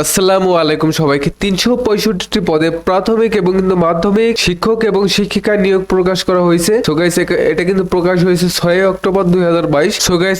আসসালামু আলাইকুম সবাইকে। তিনশো পঁয়ষট্টি পদে প্রাথমিক এবং কিন্তু মাধ্যমিক শিক্ষক এবং শিক্ষিকা নিয়োগ প্রকাশ করা হয়েছে। এটা কিন্তু প্রকাশ হয়েছে ছয় অক্টোবর দুই হাজার বাইশ।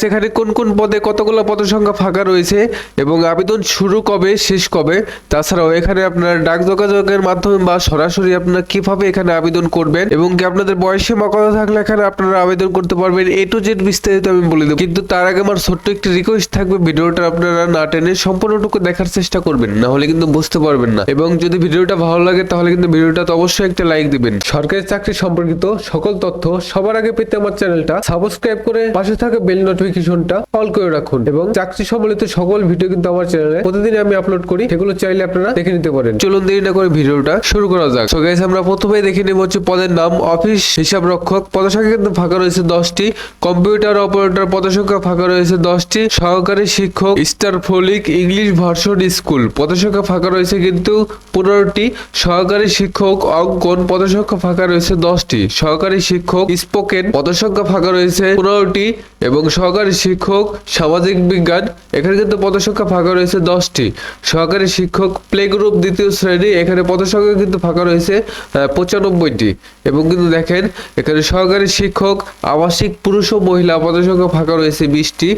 এখানে কোন কোন পদে কতগুলো পদ সংখ্যা ফাঁকা রয়েছে এবং আবেদন শুরু কবে, শেষ কবে? তাছাড়াও এখানে আপনার ডাক যোগাযোগের মাধ্যমে বা সরাসরি আপনারা কীভাবে এখানে আবেদন করবেন এবং কি আপনাদের বয়সে মকতা থাকলে এখানে আপনারা আবেদন করতে পারবেন, এ টু জেড বিস্তারিত আমি বলে দেবো। কিন্তু তার আগে আমার ছোট্ট একটি রিকোয়েস্ট থাকবে, ভিডিওটা আপনারা না টেনে সম্পূর্ণটুকু দেখার চেষ্টা করবেন, না হলে কিন্তু বুঝতে পারবেন না। এবং যদি ভিডিওটা ভালো লাগে, তাহলে কিন্তু ভিডিওটা তো অবশ্যই একটা লাইক দিবেন। সরকারি চাকরি সম্পর্কিত সকল তথ্য সবার আগে পেতে আমার চ্যানেলটা সাবস্ক্রাইব করে পাশে থাকা বেল নোটিফিকেশনটা অল করে রাখুন। এবং চাকরি সম্বলিত সকল ভিডিও কিন্তু আমার চ্যানেলে প্রতিদিন আমি আপলোড করি। সেগুলো চাইলে আপনারা দেখে নিতে পারেন। চলুন দেরি না করে ভিডিওটা শুরু করা যাক। সো গাইস আমরা প্রথমে দেখে নেব হচ্ছে পদের নাম অফিস হিসাব রক্ষক। পদসংখ্যা কিন্তু ফাঁকা রয়েছে দশটি। কম্পিউটার অপারেটর পদসংখ্যা ফাঁকা রয়েছে দশটি। সহকারী শিক্ষক স্টার ফলিক ইংলিশ ভার্সন স্কুল পদসংখ্যা ফাঁকা রয়েছে কিন্তু পনেরোটি। সহকারী শিক্ষক অঙ্কন পদসংখ্যা ফাঁকা রয়েছে দশটি। সহকারী শিক্ষক স্পোকেন পদসংখ্যা ফাঁকা রয়েছে পনেরোটি এবং সহকারী শিক্ষক সামাজিক বিজ্ঞান, এখানে কিন্তু পদসংখ্যা ফাঁকা রয়েছে দশটি। সহকারী শিক্ষক প্লে গ্রুপ দ্বিতীয় শ্রেণি, এখানে পদসংখ্যা কিন্তু ফাঁকা রয়েছে পঁচানব্বইটি। এবং কিন্তু দেখেন, এখানে সহকারী শিক্ষক, আবাসিক পুরুষ ও মহিলা পদসংখ্যা ফাঁকা রয়েছে বিশটি।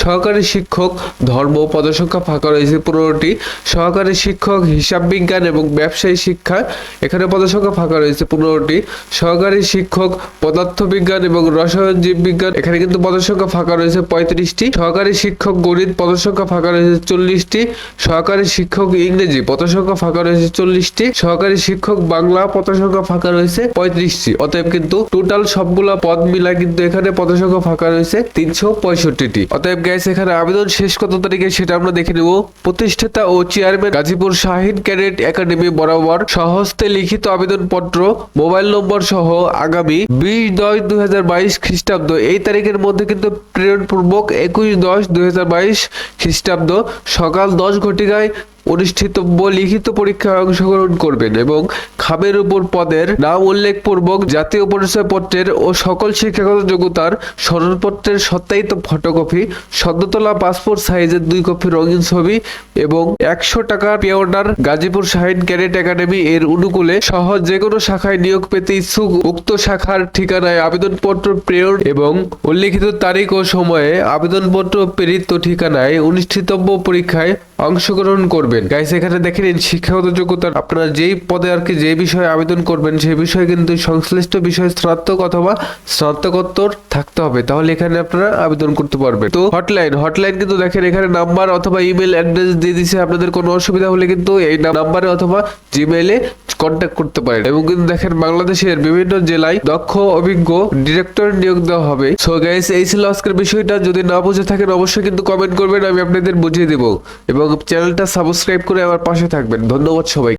সহকারী শিক্ষক ধর্ম পদসংখ্যা ফাঁকা রয়েছে পনেরোটি। সহকারী শিক্ষক, হিসাব বিজ্ঞান এবং ব্যবসায়ী শিক্ষা। এখানে পদসংখ্যা ফাঁকা রয়েছে পনেরোটি। সহকারী শিক্ষক পদার্থ বিজ্ঞান এবং রসায়ন জীব বিজ্ঞান। এখানে কিন্তু পদসংখ্যা ফাঁকা রয়েছে পঁয়ত্রিশটি। সহকারী শিক্ষক, গণিত পদসংখ্যা ফাঁকা রয়েছে চল্লিশটি। সহকারী শিক্ষক, ইংরেজি পদসংখ্যা ফাঁকা রয়েছে চল্লিশটি। সহকারী শিক্ষক, বাংলা পদসংখ্যা ফাঁকা রয়েছে পঁয়ত্রিশটি। অতএব কিন্তু টোটাল সবগুলা পদ মিলা কিন্তু এখানে পদসংখ্যা ফাঁকা রয়েছে তিনশো পঁয়ষট্টিটি। অতএব গ্যাস এখানে আবেদন শেষ কত তারিখে সেটা আমরা দেখে নেব। প্রতিষ্ঠাতা chairman Gazipur Shaheen cadet academy বরাবর সহস্তে লিখিত আবেদনপত্র, মোবাইল নম্বর সহ আগামী বিশ দশ দুই হাজার বাইশ খ্রিস্টাব্দ। এই তারিখের মধ্যে কিন্তু প্রেরণপূর্বক একুশ দশ দুই হাজার বাইশ খ্রিস্টাব্দ সকাল দশ ঘটিকায় অনুষ্ঠিতব্য লিখিত পরীক্ষায় অংশগ্রহণ করবেন এবং খামের উপর পদের নাম উল্লেখ পূর্বক জাতীয় পরিচয় পত্রের ও সকল শিক্ষাগত যোগ্যতার সনদপত্রের সত্যায়িত ফটোকপি, সদ্যতলা পাসপোর্ট সাইজের দুই কপি রঙিন ছবি এবং একশো টাকার pay order Gazipur Shaheen cadet academy এর অনুকূলে সহ যে কোনো শাখায় নিয়োগ পেতে ইচ্ছুক উক্ত শাখার ঠিকানায় আবেদনপত্র, প্রেরণ এবং উল্লিখিত তারিখ ও সময়ে আবেদনপত্র, প্রেরিত ঠিকানায় অনুষ্ঠিতব্য পরীক্ষায় অংশগ্রহণ করবেন। গাইস এখানে দেখে নিন শিক্ষাগত যোগ্যতা। আপনারা যেই পদে আর কি যে বিষয়ে আবেদন করবেন, সেই বিষয়ে কিন্তু সংশ্লিষ্ট বিষয়ে স্নাতক অথবা স্নাতকোত্তর থাকতে হবে। তাহলে এখানে আপনারা আবেদন করতে পারবেন। তো হটলাইন হটলাইন কিন্তু দেখেন এখানে নাম্বার অথবা ইমেল অ্যাড্রেস দিয়ে দিছে। আপনাদের কোনো অসুবিধা হলে কিন্তু এই নাম্বারে অথবা জিমেইলে কন্ট্যাক্ট করতে পারেন। এবং কিন্তু দেখেন বাংলাদেশের বিভিন্ন জেলায় দক্ষ, অভিজ্ঞ ডিরেক্টর নিয়োগ দেওয়া হবে। সো গাইস এই ছিল আজকের বিষয়টা। যদি না বুঝে থাকেন, অবশ্যই কিন্তু কমেন্ট করবেন, আমি আপনাদের বুঝিয়ে দেবো। এবং চ্যানেলটা সাবস্ক্রাইব করে আমার পাশে থাকবেন। ধন্যবাদ সবাই